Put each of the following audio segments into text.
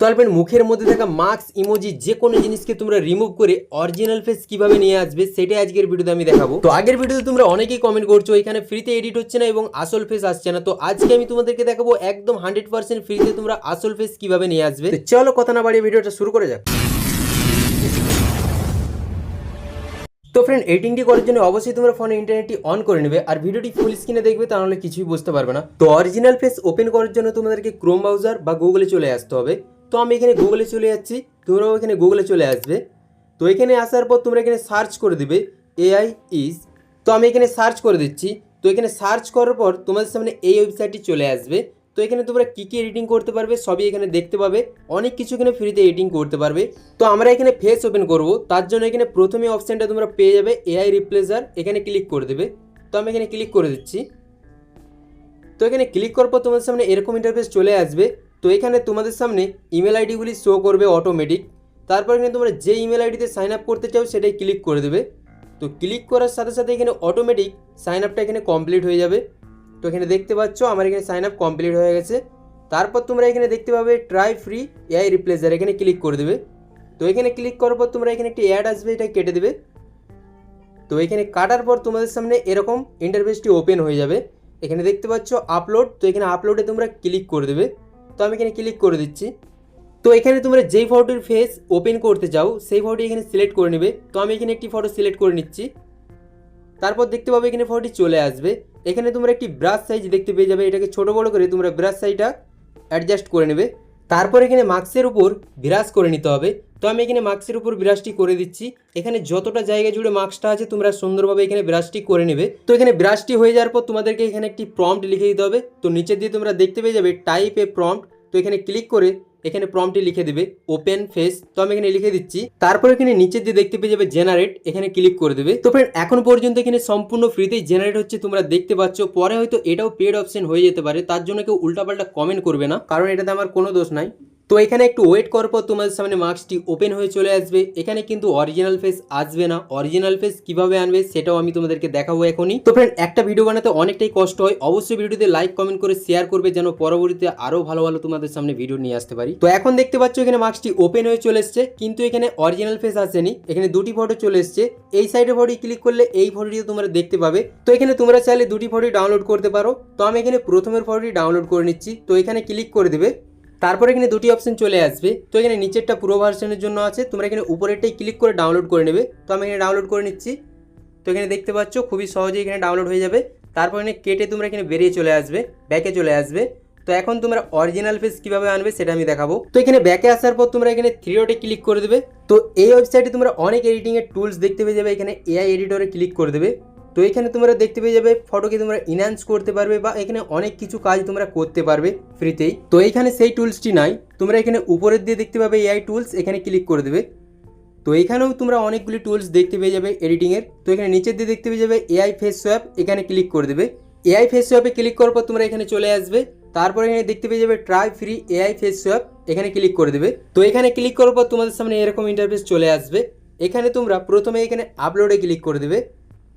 Friend মুখের মধ্যে থাকা মাস্ক ইমোজি যে কোনো জিনিসকে তোমরা রিমুভ করে অরিজিনাল ফেস কীভাবে নিয়ে আসবে সেটাই আজকের ভিডিওতে আমি দেখাবো। তো আগের ভিডিওতে তোমরা অনেকেই কমেন্ট করছ এখানে ফ্রিতে এডিট হচ্ছে না এবং আসল ফেস আসছে না। তো আজকে আমি তোমাদেরকে দেখাবো একদম হান্ড্রেড পার্সেন্ট ফ্রিতে তোমরা আসল ফেস কীভাবে নিয়ে আসবে। চলো কথা না বাড়িয়ে ভিডিওটা শুরু করে যাক। তো ফ্রেন্ড এডিটিংটি করার জন্য অবশ্যই তোমরা ফোনে ইন্টারনেটটি অন করে নেবে। আর ভিডিওটি ফুল স্ক্রিনে দেখবে তাহলে কিছুই বুঝতে পারবে না। তো অরিজিনাল ফেস ওপেন করার জন্য তোমাদেরকে ক্রোম ব্রাউজার বা গুগলে চলে আসতে হবে। তো আমি এখানে গুগলে চলে যাচ্ছি, তোমরাও এখানে গুগলে চলে আসবে। তো এখানে আসার পর তোমরা এখানে সার্চ করে দেবে এআই ইজ তো আমি এখানে সার্চ করে দিচ্ছি, তো এখানে সার্চ করার পর তোমাদের সামনে এই ওয়েবসাইটটি চলে আসবে। তো এখানে তোমরা কী কী এডিটিং করতে পারবে সবই এখানে দেখতে পাবে, অনেক কিছু এখানে ফ্রিতে এডিটিং করতে পারবে। তো আমরা এখানে ফেস ওপেন করব, তার জন্য এখানে প্রথমে অপশানটা তোমরা পেয়ে যাবে এআই রিপ্লেসার এখানে ক্লিক করে দেবে। তো আমি এখানে ক্লিক করে দিচ্ছি। তো এখানে ক্লিক করার পর তোমাদের সামনে এরকম ইন্টারফেস চলে আসবে। তো এখানে তোমাদের সামনে ইমেল আইডিগুলি শো করবে অটোমেটিক তারপর এখানে তোমরা যে ইমেল আইডিতে সাইন আপ করতে চাও সেটাই ক্লিক করে দেবে। তো ক্লিক করার সাথে সাথে এখানে অটোমেটিক সাইন আপটা এখানে কমপ্লিট হয়ে যাবে। তো এখানে দেখতে পাচ্ছ আমার এখানে সাইন আপ কমপ্লিট হয়ে গেছে। তারপর তোমরা এখানে দেখতে পাবে ট্রাই ফ্রি এআই রিপ্লেসার এখানে ক্লিক করে দেবে। তো এখানে ক্লিক করার পর তোমরা এখানে একটি অ্যাড আসবে, এটা কেটে দেবে। তো এখানে কাটার পর তোমাদের সামনে এরকম ইন্টারফেসটি ওপেন হয়ে যাবে। এখানে দেখতে পাচ্ছ আপলোড তো এখানে আপলোডে তোমরা ক্লিক করে দেবে। তো আমি এখানে ক্লিক করে দিচ্ছি। তো এখানে তোমরা যেই ফটোর ফেস ওপেন করতে চাও, সেই ফটোটি এখানে সিলেক্ট করে নেবে। তো আমি এখানে একটি ফটো সিলেক্ট করে নিচ্ছি। তারপর দেখতে পাবে এখানে ফটোটি চলে আসবে। এখানে তোমরা একটি ব্রাশ সাইজ দেখতে পেয়ে যাবে। এটাকে ছোটো বড়ো করে তোমরা ব্রাশ সাইজটা অ্যাডজাস্ট করে নেবে। তারপর এখানে মাক্সের উপর বিরাজ করে নিতে হবে। তো আমি এখানে মাস্কের উপর বিরাজটি করে দিচ্ছি। এখানে যতটা জায়গা জুড়ে মাক্সটা আছে, তোমরা সুন্দরভাবে এখানে ব্রাশটি করে নেবে। তো এখানে ব্রাশটি হয়ে যাওয়ার পর তোমাদেরকে এখানে একটি প্রম্পট লিখে দিতে হবে। তো নিচে দিয়ে তোমরা দেখতে পেয়ে যাবে টাইপ এ প্রম্পট তো এখানে ক্লিক করে এখানে প্রমটি লিখে দেবে ওপেন ফেস তো আমি এখানে লিখে দিচ্ছি। তারপর এখানে নিচের দিয়ে দেখতে পেয়ে যাবে জেনারেট এখানে ক্লিক করে দেবে। তো ফ্রেন্ড এখন পর্যন্ত এখানে সম্পূর্ণ ফ্রিতেই জেনারেট হচ্ছে, তোমরা দেখতে পাচ্ছ। পরে হয়তো এটাও পেড অপশন হয়ে যেতে পারে, তার জন্য কেউ উল্টাপাল্টা কমেন্ট করবে না, কারণ এটাতে আমার কোনো দোষ নাই। তো এখানে একটু ওয়েট করার পর তোমাদের সামনে মার্কসটি ওপেন হয়ে চলে আসবে। এখানে কিন্তু অরিজিনাল ফেস আসবে না। অরিজিনাল ফেস কীভাবে আনবে সেটাও আমি তোমাদেরকে দেখাবো এখনই। তো ফ্রেন্ড একটা ভিডিও বানাতে অনেকটাই কষ্ট হয়। অবশ্যই ভিডিওতে লাইক কমেন্ট করে শেয়ার করবে যেন পরবর্তীতে আরও ভালো ভালো তোমাদের সামনে ভিডিও নিয়ে আসতে পারি। তো এখন দেখতে পাচ্ছ এখানে মার্কসটি ওপেন হয়ে চলে এসছে। কিন্তু এখানে অরিজিনাল ফেস আসেনি। এখানে দুটি ফটো চলে এসছে। এই সাইডে ফটো ক্লিক করলে এই ফটোটিও তোমরা দেখতে পাবে। তো এখানে তোমরা চাইলে দুটি ফটো ডাউনলোড করতে পারো। তো আমি এখানে প্রথমের ফটোটি ডাউনলোড করে নিচ্ছি। তো এখানে ক্লিক করে দেবে। তারপর এখানে দুটি অপশন চলে আসবে। তো এখানে নিচেরটা পুরো ভার্সনের জন্য আছে। তোমরা এখানে উপরেরটাই ক্লিক করে ডাউনলোড করে নেবে। তো আমি এখানে ডাউনলোড করে নিচ্ছি। তো এখানে দেখতে পাচ্ছ, খুবই সহজেই এখানে ডাউনলোড হয়ে যাবে। তারপর এখানে কেটে তোমরা এখানে বেরিয়ে চলে আসবে ব্যাকে চলে আসবে। তো এখন তোমরা অরিজিনাল ফেস কীভাবে আনবে সেটা আমি দেখাবো। তো এখানে ব্যাকে আসার পর তোমরা এখানে থ্রি ডটে ক্লিক করে দেবে। তো এই ওয়েবসাইটে তোমরা অনেক এডিটিংয়ের টুলস দেখতে পেয়ে যাবে। এখানে এআই এডিটরে ক্লিক করে দেবে। তো এখানে তোমরা দেখতে পেয়ে যাবে ফটোকে তোমরা ইনহ্যান্স করতে পারবে বা এখানে অনেক কিছু কাজ তোমরা করতে পারবে ফ্রিতেই তো এখানে সেই টুলসটি নাই। তোমরা এখানে উপরের দিয়ে দেখতে পাবে এআই টুলস এখানে ক্লিক করে দেবে। তো এখানেও তোমরা অনেকগুলি টুলস দেখতে পেয়ে যাবে এডিটিংয়ের তো এখানে নিচের দিয়ে দেখতে পেয়ে যাবে এআই ফেস সোয়াপ এখানে ক্লিক করে দেবে। এআই ফেস সোয়াপে ক্লিক করার পর তোমরা এখানে চলে আসবে। তারপর এখানে দেখতে পেয়ে যাবে try free AI face swap এখানে ক্লিক করে দেবে। তো এখানে ক্লিক করার পর তোমাদের সামনে এরকম ইন্টারফেস চলে আসবে। এখানে তোমরা প্রথমে এখানে আপলোডে ক্লিক করে দেবে।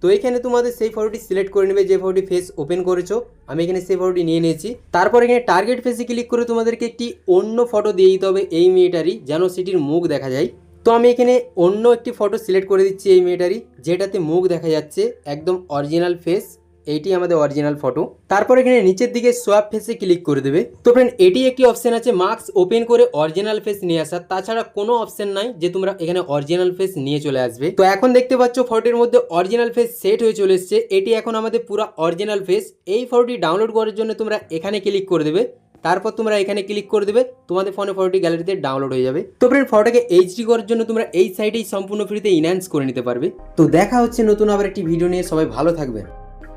তো এখানে তোমাদের সেই ফটোটি সিলেক্ট করে নেবে, যে ফটোটি ফেস ওপেন করেছ। আমি এখানে সেই ফটোটি নিয়ে নিয়েছি। তারপর এখানে টার্গেট ফেসে ক্লিক করে তোমাদেরকে একটি অন্য ফটো দিয়ে দিতে হবে এই মেয়েটারই, যেন সেটির মুখ দেখা যায়। তো আমি এখানে অন্য একটি ফটো সিলেক্ট করে দিচ্ছি এই মেয়েটারই, যেটাতে মুখ দেখা যাচ্ছে, একদম অরিজিনাল ফেস এইটি আমাদের অরিজিনাল ফটো তারপর এখানে নিচের দিকে সোয়াপ ফেসে ক্লিক করে দেবে। তো ফ্রেন্ড এটি একটি অপশন আছে মার্কস ওপেন করে অরিজিনাল ফেস নিয়ে আসা তাছাড়া কোনো অপশান নাই যে তোমরা এখানে অরিজিনাল ফেস নিয়ে চলে আসবে। তো এখন দেখতে পাচ্ছ ফটোর মধ্যে অরিজিনাল ফেস সেট হয়ে চলে এসছে। এটি এখন আমাদের পুরো অরিজিনাল ফেস এই ফটোটি ডাউনলোড করার জন্য তোমরা এখানে ক্লিক করে দেবে। তারপর তোমরা এখানে ক্লিক করে দেবে। তোমাদের ফোনে ফটোটি গ্যালারিতে ডাউনলোড হয়ে যাবে। তো ফ্রেন্ড ফটোকে এইচডি করার জন্য তোমরা এই সাইডেই সম্পূর্ণ ফ্রিতে ইনহ্যান্স করে নিতে পারবে। তো দেখা হচ্ছে নতুন আবার একটি ভিডিও নিয়ে। সবাই ভালো থাকবে।